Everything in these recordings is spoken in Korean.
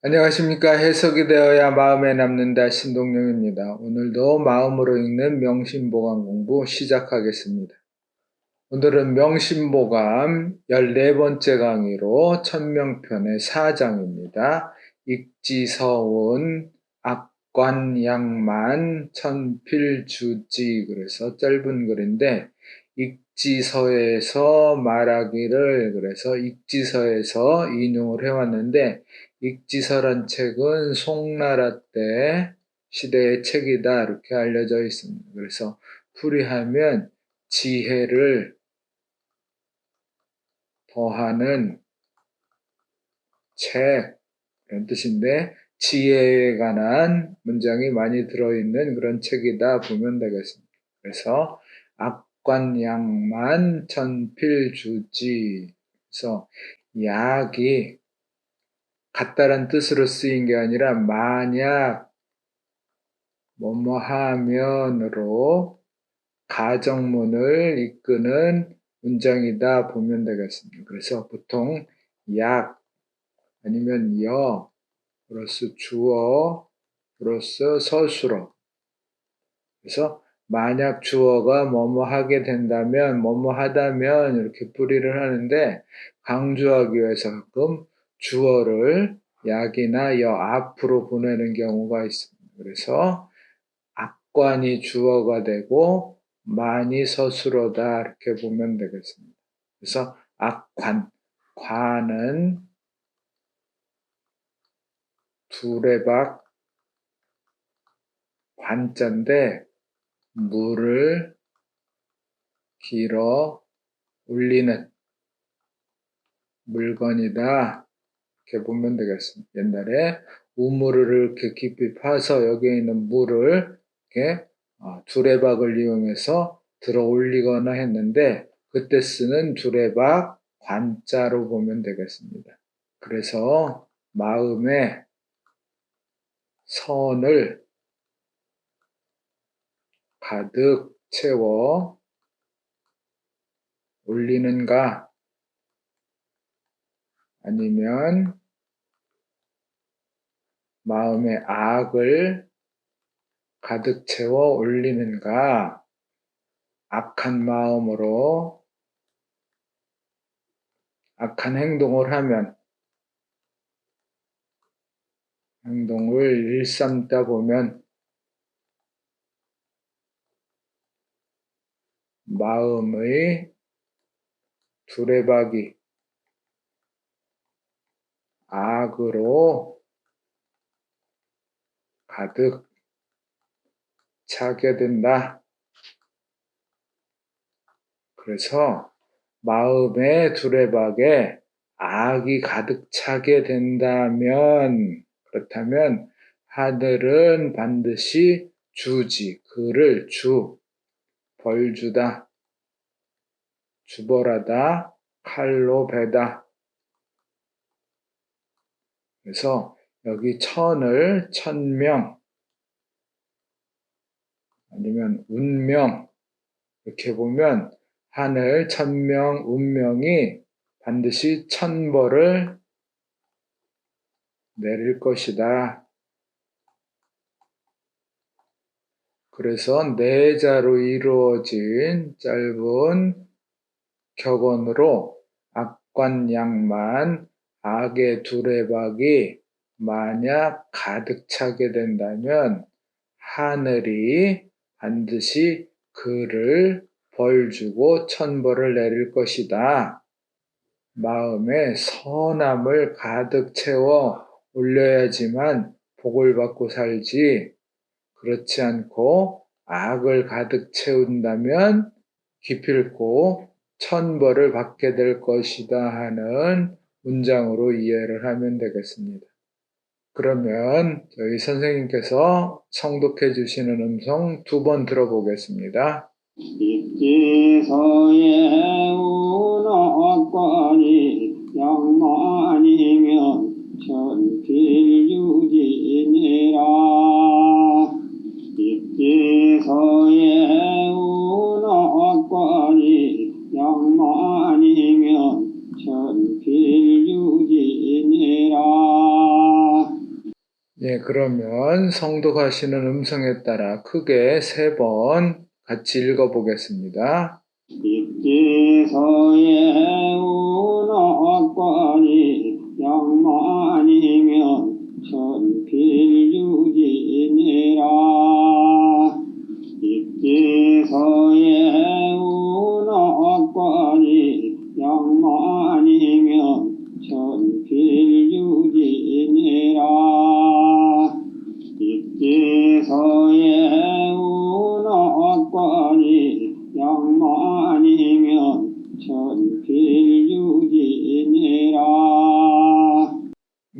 안녕하십니까. 해석이 되어야 마음에 남는다. 신동영입니다. 오늘도 마음으로 읽는 명심보감 공부 시작하겠습니다. 오늘은 명심보감 14번째 강의로 천명편의 4장입니다. 익지서운 악관양만 천필주지 그래서 짧은 글인데 익지서에서 말하기를 그래서 익지서에서 인용을 해왔는데 익지서란 책은 송나라 때 시대의 책이다 이렇게 알려져 있습니다. 그래서 풀이하면 지혜를 더하는 책 그런 뜻인데 지혜에 관한 문장이 많이 들어있는 그런 책이다 보면 되겠습니다. 그래서 악관양만 천필주지 그래서 약이 같다란 뜻으로 쓰인 게 아니라 만약 뭐뭐 하면으로 가정문을 이끄는 문장이다 보면 되겠습니다. 그래서 보통 약 아니면 여 플러스 주어 플러스 서술어 그래서 만약 주어가 뭐뭐 하게 된다면 뭐뭐 하다면 이렇게 뿌리를 하는데 강조하기 위해서 가끔 주어를 약이나 여 앞으로 보내는 경우가 있습니다. 그래서 악관이 주어가 되고 많이 서술어다 이렇게 보면 되겠습니다. 그래서 악관, 관은 두레박 관자인데 물을 길어 올리는 물건이다. 이렇게 보면 되겠습니다. 옛날에 우물을 이렇게 깊이 파서 여기에 있는 물을 이렇게 어, 두레박을 이용해서 들어 올리거나 했는데 그때 쓰는 두레박 관자로 보면 되겠습니다. 그래서 마음에 선을 가득 채워 올리는가 아니면 마음의 악을 가득 채워 올리는가? 악한 마음으로 악한 행동을 하면 행동을 일삼다 보면 마음의 두레박이 악으로 가득 차게 된다. 그래서 마음의 두레박에 악이 가득 차게 된다면 그렇다면 하늘은 반드시 주지. 그를 주 벌주다. 주벌하다 칼로 베다. 그래서 여기 천을 천명 아니면 운명 이렇게 보면 하늘 천명 운명이 반드시 천벌을 내릴 것이다. 그래서 네 자로 이루어진 짧은 격언으로 악관양만 악의 두레박이 만약 가득 차게 된다면 하늘이 반드시 그를 벌 주고 천벌을 내릴 것이다. 마음에 선함을 가득 채워 올려야지만 복을 받고 살지 그렇지 않고 악을 가득 채운다면 기필코 천벌을 받게 될 것이다 하는 문장으로 이해를 하면 되겠습니다. 그러면 저희 선생님께서 성독해 주시는 음성 두 번 들어보겠습니다. 입지서의 운악관이 양만이면 천필유지니라 입지서의 운악관이 양만이면 천필유지니라 예, 그러면 성독하시는 음성에 따라 크게 세 번 같이 읽어보겠습니다. 양만이면 천필유지니라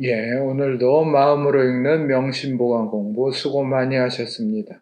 예, 오늘도 마음으로 읽는 명심보강 공부 수고 많이 하셨습니다.